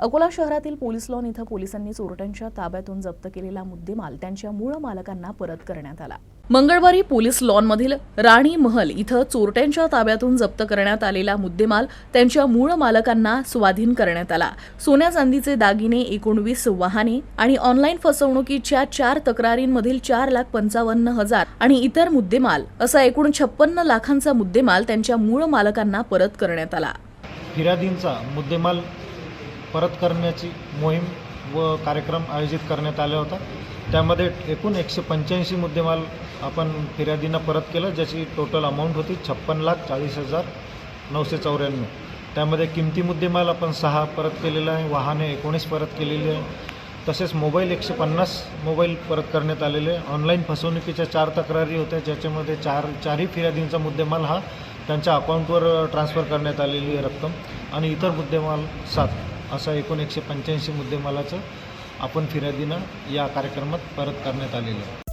अकोला शहरातील police lawn इथं पोलिसांनी चोरट्यांच्या ताब्यातून जप्त केलेला मुद्देमाल त्यांच्या मूळ मालकांना परत करण्यात आला. मंगळवारी पोलीस लॉनमधील राणी महल इथं चोरट्यांच्या ताब्यातून जप्त करण्यात आलेला मुद्देमाल त्यांच्या मूळ मालकांना स्वाधीन करण्यात आला. सोन्या चांदीचे दागिने एकोणवीस वाहने आणि ऑनलाईन फसवणुकीच्या चार तक्रारींमधील चार लाख पंचावन्न हजार आणि इतर मुद्देमाल असा एकूण छप्पन्न लाखांचा मुद्देमाल त्यांच्या मूळ मालकांना परत करण्यात आला. फिर्यादींचा मुद्देमाल परत करण्याची मोहीम व कार्यक्रम आयोजित करण्यात आला होता. त्यामध्ये एकूण एकशे पंच्याऐंशी मुद्देमाल आपण फिर्यादींना परत केलं ज्याची टोटल अमाऊंट होती छप्पन लाख चाळीस हजार नऊशे चौऱ्याण्णव. त्यामध्ये किमती मुद्देमाल आपण सहा परत केलेला आहे वाहने एकोणीस परत केलेली आहे. तसेच मोबाईल एकशे पन्नास मोबाईल परत करण्यात आलेले आहे. ऑनलाईन फसवणुकीच्या चार तक्रारी होत्या ज्याच्यामध्ये चार चारही फिर्यादींचा मुद्देमाल हा त्यांच्या अकाउंटवर ट्रान्सफर करण्यात आलेली आहे रक्कम. आणि इतर मुद्देमाल सात. असा एकूण एकशे पंच्याऐंशी मुद्देमालाचं आपण फिर्यादीनं या कार्यक्रमात परत करण्यात आलेलं